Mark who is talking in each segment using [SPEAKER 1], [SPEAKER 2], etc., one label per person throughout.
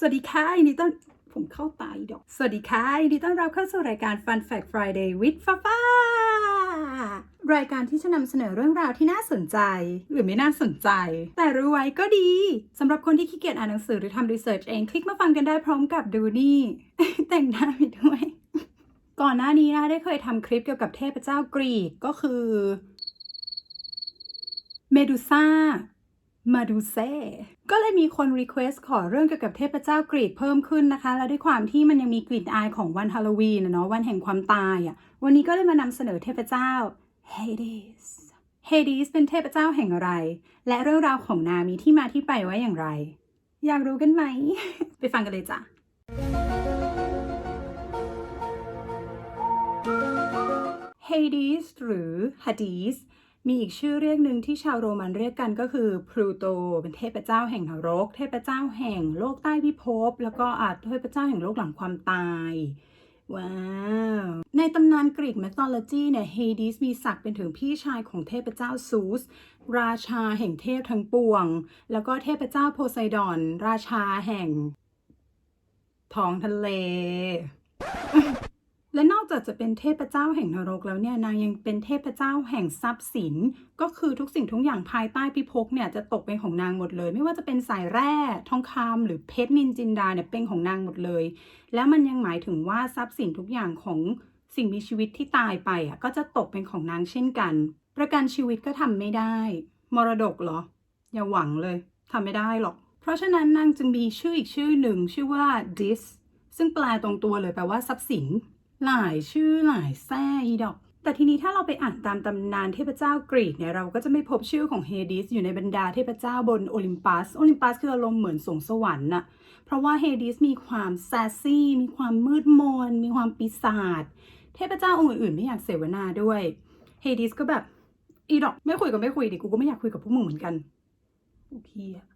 [SPEAKER 1] สวัสดีค่ะยินดีต้อนผมเข้าตาอีดอก สวัสดีค่ะยินดีต้อนรับเข้าสู่รายการ Fun Fact Friday with ฟ้าฟ้ารายการที่จะนำเสนอเรื่องราวที่น่าสนใจ หรือไม่น่าสนใจ แต่รู้ไว้ก็ดีสำหรับคนที่ขี้เกียจอ่านหนังสือหรือทำรีเสิร์ชเองคลิกมาฟังกันได้พร้อมกับดูนี่ แต่งหน้าไปด้วย ก่อนหน้านี้นะได้เคยทำคลิปเกี่ยวกับเทพเจ้ากรีกก็คือเมดูซ่า มาดูเซก็เลยมีคนรีเควส์ขอเรื่องเกี่ยวกับเทพเจ้ากรีกเพิ่มขึ้นนะคะ และด้วยความที่มันยังมีกลิ่นอายของวันฮาโลวีนนะเนาะวันแห่งความตายอะ่ะวันนี้ก็เลยมานำเสนอเทพเจ้าเฮดิสเฮดิสเป็นเทพเจ้าแห่งอะไร และเรื่องราวของนางมีที่มาที่ไปไว้อย่างไร อยากรู้กันไหม ไปฟังกันเลยจ้ะเฮดิสหรือฮ a ดีส มีอีกชื่อเรียกหนึ่งที่ชาวโรมันเรียกกันก็คือพลูโตเป็นเทพเจ้าแห่งนรก เทพเจ้าแห่งโลกใต้พิภพ แล้วก็อาจเทพเจ้าแห่งโลกหลังความตาย ว้าว ในตำนานกรีก m ม t โลจีเนี่ยเฮดิสมีศักดิ์เป็นถึงพี่ชายของเทพเจ้าซูส ราชาแห่งเทพทั้งปวง แล้วก็เทพเจ้าโพไซดอน ราชาแห่งท้องทะเล และนอกจากจะเป็นเทพเจ้าแห่งนรกแล้วเนี่ยนางยังเป็นเทพเจ้าแห่งทรัพย์สิน ก็คือทุกสิ่งทุกอย่างภายใต้พิภพเนี่ยจะตกเป็นของนางหมดเลย ไม่ว่าจะเป็นสายแร่ทองคำหรือเพชรนินจินดาเนี่ยเป็นของนางหมดเลย แล้วมันยังหมายถึงว่าทรัพย์สินทุกอย่างของสิ่งมีชีวิตที่ตายไปอะก็จะตกเป็นของนางเช่นกัน ประกันชีวิตก็ทำไม่ได้ มรดกเหรอ อย่าหวังเลยทำไม่ได้หรอก เพราะฉะนั้นนางจึงมีชื่ออีกชื่อหนึ่งชื่อว่า dis ซึ่งแปลตรงตัวเลยแปลว่าทรัพย์สิน หลายชื่อหลายแซ่อีดอก แต่ทีนี้ถ้าเราไปอ่านตามตำนานเทพเจ้ากรีกเนี่ยเราก็จะไม่พบชื่อของเฮดิสอยู่ในบรรดาเทพเจ้าบนโอลิมปัส โอลิมปัสคืออารมณ์เหมือนสวงสวรรค์น่ะ เพราะว่าเฮดิสมีความแซซี่ มีความมืดมน มีความปีศาจ เทพเจ้าองค์อื่นๆ ไม่อยากเสวนาด้วย เฮดิสก็แบบอีดอกไม่คุยก็ไม่คุยดิ กูก็ไม่อยากคุยกับพวกมึงเหมือนกันโอเคอะ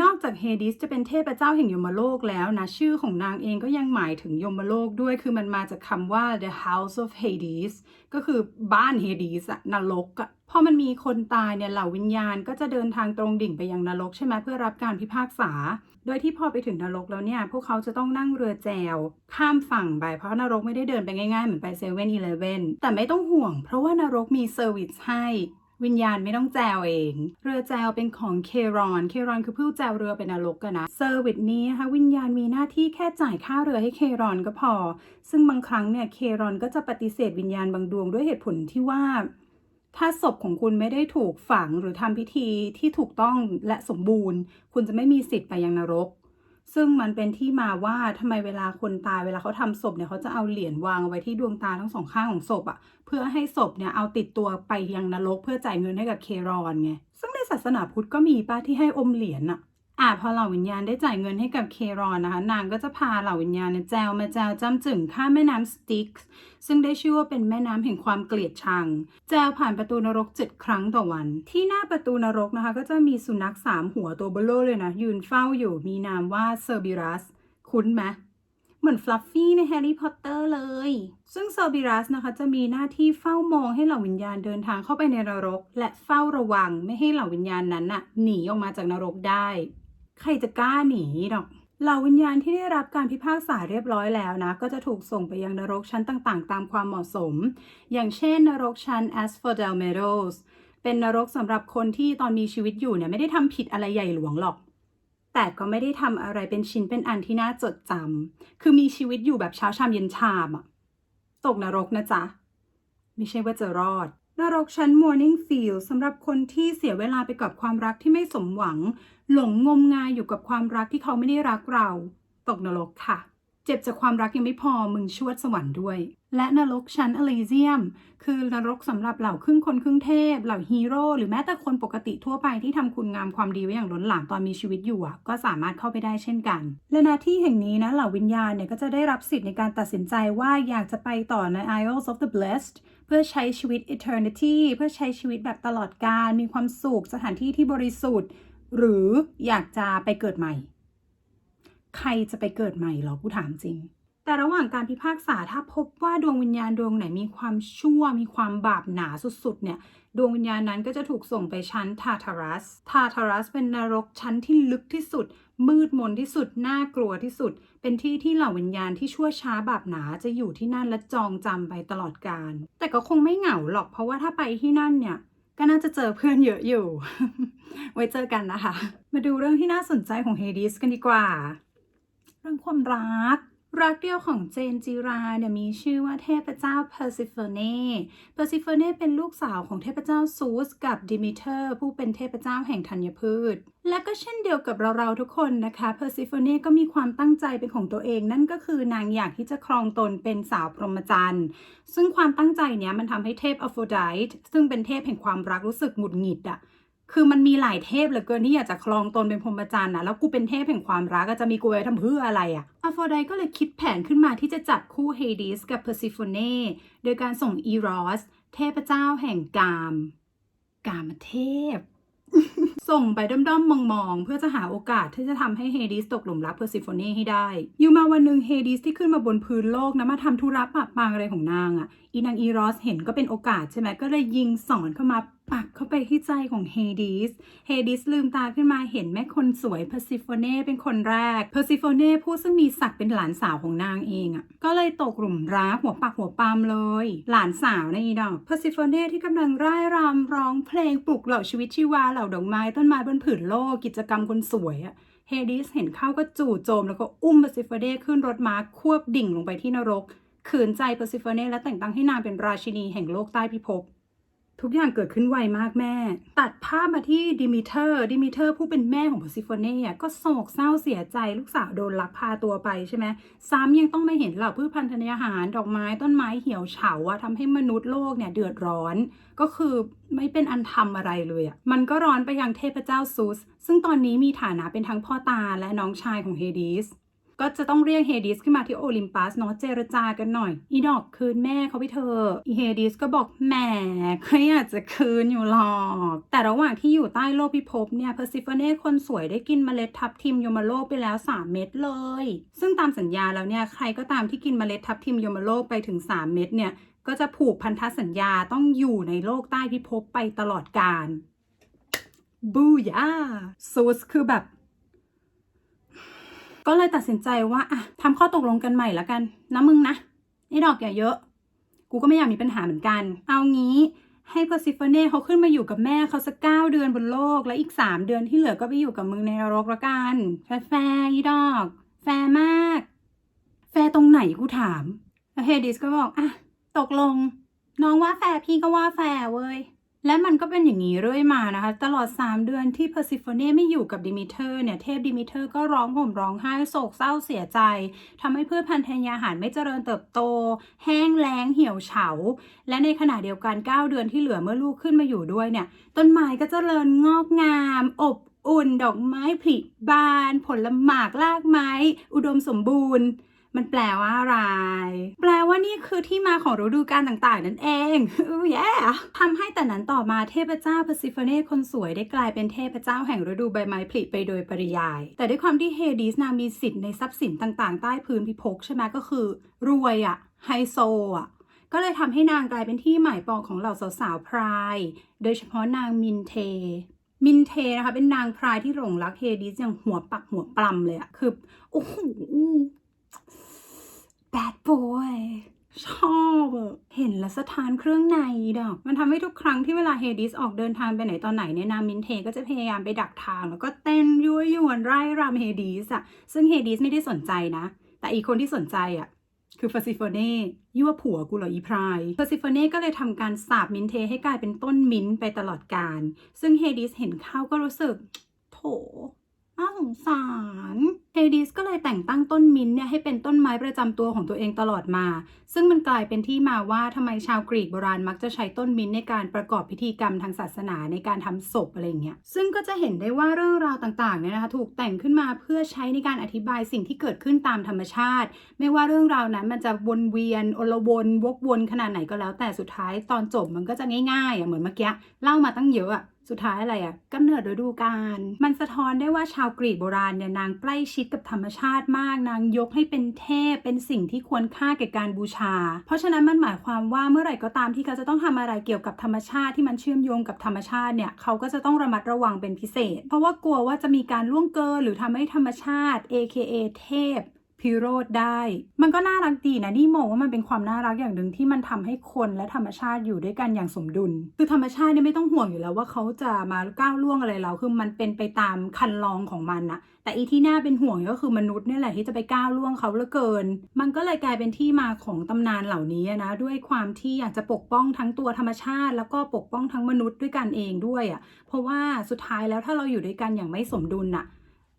[SPEAKER 1] นอกจากเฮดิสจะเป็นเทพเจ้าแห่งยมโลกแล้วนะ ชื่อของนางเองก็ยังหมายถึงยมโลกด้วยคือมันมาจากคำว่า the house of Hades ก็คือบ้านเฮดิสอะนรกอะพอมันมีคนตายเนี่ยเหล่าวิญญาณก็จะเดินทางตรงดิ่งไปยังนรกใช่ไหมเพื่อรับการพิพากษา โดยที่พอไปถึงนรกแล้วเนี่ยพวกเขาจะต้องนั่งเรือแจว ข้ามฝั่งไป เพราะนรกไม่ได้เดินไปง่ายๆ เหมือนไปเซเว่นอีเลฟเว่นแต่ไม่ต้องห่วง เพราะว่านรกมีเซอร์วิสให้ วิญญาณไม่ต้องแจวเอง เรือแจวเป็นของเครอน เครอนคือผู้แจวเรือเป็นนรกกันนะ เซอร์วิสนี้นะคะวิญญาณมีหน้าที่แค่จ่ายค่าเรือให้เครอนก็พอ ซึ่งบางครั้งเนี่ยเครอนก็จะปฏิเสธวิญญาณบางดวงด้วยเหตุผลที่ว่า ถ้าศพของคุณไม่ได้ถูกฝังหรือทำพิธีที่ถูกต้องและสมบูรณ์ คุณจะไม่มีสิทธิ์ไปยังนรก ซึ่งมันเป็นที่มาว่าทำไมเวลาคนตายเวลาเขาทำศพเนี่ยเขาจะเอาเหรียญวางไว้ที่ดวงตาทั้งสองข้างของศพอะ่ะ เพื่อให้ศพเนี่ยเอาติดตัวไปยังนรกเพื่อจ่ายเงินให้กับเครอนไงซึ่งในศาสนาพุทธก็มีป้าที่ให้อมเหรียญอะ อะพอเหล่าวิญญาณได้จ่ายเงินให้กับเครอนนะคะ นางก็จะพาเหล่าวิญญาณเนี่ยแจวมาแจวจำจึงข้ามแม่น้ำสติกส์ซึ่งได้ชื่อว่าเป็นแม่น้ำแห่งความเกลียดชัง แจวผ่านประตูนรกเจ็ดครั้งต่อวัน ที่หน้าประตูนรกนะคะ ก็จะมีสุนัขสามหัวตัวเบลโลเลยนะ ยืนเฝ้าอยู่มีนามว่าเซอร์บิรัสคุ้นไหมเหมือนฟลัฟฟี่ในแฮร์รี่พอตเตอร์เลย ซึ่งเซอร์บิรัสนะคะจะมีหน้าที่เฝ้ามองให้เหล่าวิญญาณเดินทางเข้าไปในนรก และเฝ้าระวังไม่ให้เหล่าวิญญาณนั้นน่ะหนีออกมาจากนรกได้ ใครจะกล้าหนีหรอกเหล่าวิญญาณที่ได้รับการพิพากษาเรียบร้อยแล้วนะ ก็จะถูกส่งไปยังนรกชั้นต่างๆ ตามความเหมาะสม อย่างเช่นนรกชั้น Asphodel Meadows เป็นนรกสำหรับคนที่ตอนมีชีวิตอยู่เนี่ยไม่ได้ทำผิดอะไรใหญ่หลวงหรอก แต่ก็ไม่ได้ทำอะไรเป็นชิ้นเป็นอันที่น่าจดจำคือมีชีวิตอยู่แบบเช้าชามเย็นชามอะตกนรกนะจ๊ะ ไม่ใช่ว่าจะรอด นรกชั้น Morning Field สำหรับคนที่เสียเวลาไปกับความรักที่ไม่สมหวัง หลงงมงายอยู่กับความรักที่เขาไม่ได้รักเรา ตกนรกค่ะ เจ็บจากความรักยังไม่พอมึงชวดสวรรค์ด้วย และนรกชั้นอลิเซียม คือนรกสำหรับเหล่าครึ่งคนครึ่งเทพ เหล่าฮีโร่หรือแม้แต่คนปกติทั่วไปที่ทำคุณงามความดีไว้อย่างล้นหลามตอนมีชีวิตอยู่ก็สามารถเข้าไปได้เช่นกัน และหน้าที่แห่งนี้นะเหล่าวิญญาณเนี่ยก็จะได้รับสิทธิ์ในการตัดสินใจว่าอยากจะไปต่อใน Isles of the Blessed เพื่อใช้ชีวิต eternity เพื่อใช้ชีวิตแบบตลอดกาลมีความสุขสถานที่ที่บริสุทธิ์ หรืออยากจะไปเกิดใหม่ ใครจะไปเกิดใหม่เหรอผู้ถามจริง แต่ระหว่างการพิพากษาถ้าพบว่าดวงวิญญาณดวงไหนมีความชั่ว มีความบาปหนาสุดๆ เนี่ยดวงวิญญาณนั้นก็จะถูกส่งไปชั้นทาทารัส ทาทารัสเป็นนรกชั้นที่ลึกที่สุด มืดมนที่สุด น่ากลัวที่สุด เป็นที่ที่เหล่าวิญญาณที่ชั่วช้าบาปหนาจะอยู่ที่นั่นและจองจำไปตลอดกาล แต่ก็คงไม่เหงาหรอกเพราะว่าถ้าไปที่นั่นเนี่ยก็น่าจะเจอเพื่อนเยอะอยู่ ไว้เจอกันนะคะ มาดูเรื่องที่น่าสนใจของเฮดิสกันดีกว่า เรื่องความรัก รักเดียวของเจนจิราเนี่ยมีชื่อว่าเทพเจ้าเพอร์ซิโฟเน่เพอร์ซิโฟเน่เป็นลูกสาวของเทพเจ้าซูสกับดิมิเทอร์ผู้เป็นเทพเจ้าแห่งธัญพืช และก็เช่นเดียวกับเราๆทุกคนนะคะเพอร์ซิโฟเน่ก็มีความตั้งใจเป็นของตัวเอง นั่นก็คือนางอยากที่จะครองตนเป็นสาวพรหมจรรย์ ซึ่งความตั้งใจเนี้ยมันทำให้เทพอโฟไดต์ซึ่งเป็นเทพแห่งความรักรู้สึกหงุดหงิดอะ คือมันมีหลายเทพเหลือเกินที่อยากจะครองตนเป็นพรหมจรรย์นะแล้วกูเป็นเทพแห่งความรักอะจะมีกูไว้ทำเพื่ออะไรอะอโฟไดก็เลยคิดแผนขึ้นมาที่จะจับคู่เฮดิสกับเพอร์ซิโฟเน่โดยการส่งอีรอสเทพเจ้าแห่งกาม กามเทพ ส่งไปด้อมๆมองๆ เพื่อจะหาโอกาสที่จะทำให้เฮดิสตกหลุมรักเพอร์ซิโฟเน่ให้ได้ อยู่มาวันหนึ่งเฮดิสที่ขึ้นมาบนพื้นโลกนะมาทำธุระปะปางอะไรของนางอะ่ะ อีนางอีรอสเห็นก็เป็นโอกาสใช่ไหมก็เลยยิงสอนเข้ามา ปักเข้าไปที่ใจของเฮดิส เฮดิสลืมตาขึ้นมาเห็นแม่คนสวยเพอร์ซิโฟเน่เป็นคนแรก เพอร์ซิโฟเน่ผู้ซึ่งมีศักดิ์เป็นหลานสาวของนางเองอะ่ะ ก็เลยตกหลุมรักหัวปักหัวปามเลย หลานสาวในะอีดอก เพอร์ซิโฟเน่ที่กำลังร่ายรำร้องเพลงปลุกเหล่าชีวิตชีวาเหล่าดอกไม้ต้นไม้บนผืนโลกกิจกรรมคนสวยอะ่ะเฮดิสเห็นเข้าก็จู่โจมแล้วก็อุ้มเพอร์ซิโฟเน่ขึ้นรถม้าควบดิ่งลงไปที่นรกขืนใจเพอร์ซิโฟเน่และแต่งตั้งให้นางเป็นราชินีแห่งโลกใต้พิภพ ทุกอย่างเกิดขึ้นไวมากแม่ ตัดภาพมาที่ดิมิเทอร์ ดิมิเทอร์ผู้เป็นแม่ของเพอซิโฟเน่ก็โศกเศร้าเสียใจลูกสาวโดนลักพาตัวไปใช่ไหมซ้ำยังต้องไม่เห็นเหล่าพืชพันธุ์ธัญญาหาร ดอกไม้ต้นไม้เหี่ยวเฉาอะทำให้มนุษย์โลกเนี่ยเดือดร้อน ก็คือไม่เป็นอันทำอะไรเลยอะมันก็ร้อนไปยังเทพเจ้าซูส ซึ่งตอนนี้มีฐานะเป็นทั้งพ่อตาและน้องชายของเฮดิส ก็จะต้องเรียกเฮดิสขึ้นมาที่โอลิมปัสเนาะเจรจากันหน่อย อีดอกคืนแม่เขาไปเถออีเฮดิสก็บอกแหมก็อยากจะคืนอยู่หรอก แต่ระหว่างที่อยู่ใต้โลกพิภพเนี่ยเพอร์ซิฟเน่คนสวยได้กินเมล็ดทับทิมโยมโลกไปแล้ว 3 เม็ดเลย ซึ่งตามสัญญาแล้วเนี่ยใครก็ตามที่กินเมล็ดทับทิมโยมโลกไปถึง 3 เม็ดเนี่ยก็จะผูกพันธสัญญาต้องอยู่ในโลกใต้พิภพไปตลอดกาลบูยาซูสคือแบบ ก็เลยตัดสินใจว่าอะทำข้อตกลงกันใหม่ละกันนะมึงนะไอ้ดอกอย่าเยอะ กูก็ไม่อยากมีปัญหาเหมือนกัน เอางี้ให้เพอร์ซิฟเน่เขาขึ้นมาอยู่กับแม่เขาสักเก้าเดือนบนโลก แล้วอีกสามเดือนที่เหลือก็ไปอยู่กับมึงในนรกละกันแฟร์แฟร์อีดอก แฟร์มาก แฟร์ตรงไหนกูถามแล้วเฮดิสก็บอกอะตกลง น้องว่าแฟร์พี่ก็ว่าแฟร์เว้ย และมันก็เป็นอย่างนี้เรื่อยมานะคะ ตลอด 3 เดือนที่เพอร์ซิโฟเน่ไม่อยู่กับดิมิเทอร์เนี่ย เทพดิมิเทอร์ก็ร้องห่มร้องไห้โศกเศร้าเสียใจทำให้พืชพันธุ์ธัญญาหารไม่เจริญเติบโต แห้งแล้งเหี่ยวเฉา และในขณะเดียวกัน 9 เดือนที่เหลือเมื่อลูกขึ้นมาอยู่ด้วยเนี่ย ต้นไม้ก็เจริญงอกงาม อบอุ่น ดอกไม้ผลิบาน ผลหมากรากไม้ อุดมสมบูรณ์ มันแปลว่าอะไรแปล ว่านี่คือที่มาของฤดูกาลต่างๆ นั่นเองอู้แย่ทำให้แต่นั้นต่อมาเทพเจ้าเพอร์ซิโฟเน่คนสวยได้กลายเป็นเทพเจ้าแห่งฤดูใบไม้ผลิไปโดยปริยาย แต่ด้วยความที่เฮดิสนางมีสิทธิ์ในทรัพย์สินต่างๆ ใต้พื้นพิภพใช่ไหมก็คือ รวยอะไฮโซอะก็เลยทำให้นางกลายเป็นที่หมายปองของเหล่าสาวๆพราย โดยเฉพาะนางมินเท มินเทนะคะเป็นนางพรายที่หลงรักเฮดิสอย่างหัวปักหัวปลำเลยอะคือโอ้โห bad boy ชอบอะเห็นแล้วสะท้านเครื่องในดอก มันทำให้ทุกครั้งที่เวลาเฮดิสออกเดินทางไปไหนตอนไหนเนี่ยนามินเทก็จะพยายามไปดักทาง แล้วก็เต้นยั่วยวนไร่รำเฮดิสอะซึ่งเฮดิสไม่ได้สนใจนะ แต่อีกคนที่สนใจอะคือฟาซิโฟเน่ยั่วผัวกูเหรออีพรายฟาซิโฟเน่ก็เลยทำการสาบมินเทให้กลายเป็นต้นมิ้นท์ไปตลอดกาลซึ่งเฮดิสเห็นเข้าก็รู้สึก โถ น่าสงสารเฮดิสก็เลยแต่งตั้งต้นมิ้นเนี่ยให้เป็นต้นไม้ประจำตัวของตัวเองตลอดมา ซึ่งมันกลายเป็นที่มาว่าทำไมชาวกรีกโบราณมักจะใช้ต้นมิ้นในการประกอบพิธีกรรมทางศาสนาในการทำศพอะไรเงี้ย ซึ่งก็จะเห็นได้ว่าเรื่องราวต่างๆเนี่ยนะคะถูกแต่งขึ้นมาเพื่อใช้ในการอธิบายสิ่งที่เกิดขึ้นตามธรรมชาติ ไม่ว่าเรื่องราวนั้นมันจะวนเวียนอลวนวกวนขนาดไหนก็แล้ว แต่สุดท้ายตอนจบมันก็จะง่ายๆอะเหมือนเมื่อกี้เล่ามาตั้งเยอะอะ สุดท้ายอะไรอะกำเนิดฤดูกาลมันสะท้อนได้ว่าชาวกรีกโบราณเนี่ยนางใกล้ชิดกับธรรมชาติมาก นางยกให้เป็นเทพเป็นสิ่งที่ควรค่าแก่การบูชา เพราะฉะนั้นมันหมายความว่าเมื่อไหร่ก็ตามที่เขาจะต้องทำอะไรเกี่ยวกับธรรมชาติที่มันเชื่อมโยงกับธรรมชาติเนี่ยเขาก็จะต้องระมัดระวังเป็นพิเศษ เพราะว่ากลัวว่าจะมีการล่วงเกินหรือทำให้ธรรมชาติ AKA เทพ พิโรธได้ มันก็น่ารักดีนะนี่มองว่ามันเป็นความน่ารักอย่างหนึ่งที่มันทำให้คนและธรรมชาติอยู่ด้วยกันอย่างสมดุล คือธรรมชาติเนี่ยไม่ต้องห่วงอยู่แล้วว่าเขาจะมาก้าวล่วงอะไรเราคือมันเป็นไปตามคันลองของมันนะแต่อีที่น่าเป็นห่วงก็คือมนุษย์นี่แหละที่จะไปก้าวล่วงเขาเหลือเกิน มันก็เลยกลายเป็นที่มาของตำนานเหล่านี้นะด้วยความที่อยากจะปกป้องทั้งตัวธรรมชาติ แล้วก็ปกป้องทั้งมนุษย์ด้วยกันเองด้วยอะ่ะเพราะว่าสุดท้ายแล้วถ้าเราอยู่ด้วยกันอย่างไม่สมดุลน่ะ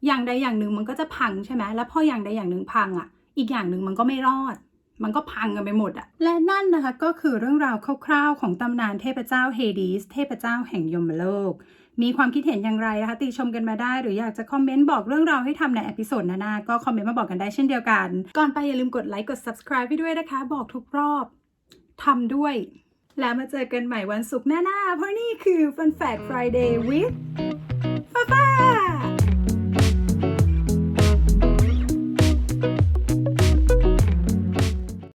[SPEAKER 1] อย่างใดอย่างหนึ่งมันก็จะพังใช่ไหมแล้วพออย่างใดอย่างหนึ่งพังอะ อีกอย่างหนึ่งมันก็ไม่รอด มันก็พังกันไปหมดอะและนั่นนะคะก็คือเรื่องราวคร่าวๆของตำนานเทพเจ้าเฮดีสเทพเจ้าแห่งยมโลก มีความคิดเห็นอย่างไรนะคะ ติชมกันมาได้ หรืออยากจะคอมเมนต์บอกเรื่องราวให้ทำในอพิโซดหน้าๆก็คอมเมนต์มาบอกกันได้เช่นเดียวกัน ก่อนไปอย่าลืมกดไลค์กด subscribe ไปด้วยนะคะ บอกทุกรอบทำด้วย แล้วมาเจอกันใหม่วันศุกร์หน้าๆเพราะนี่คือ Fun Fact Friday with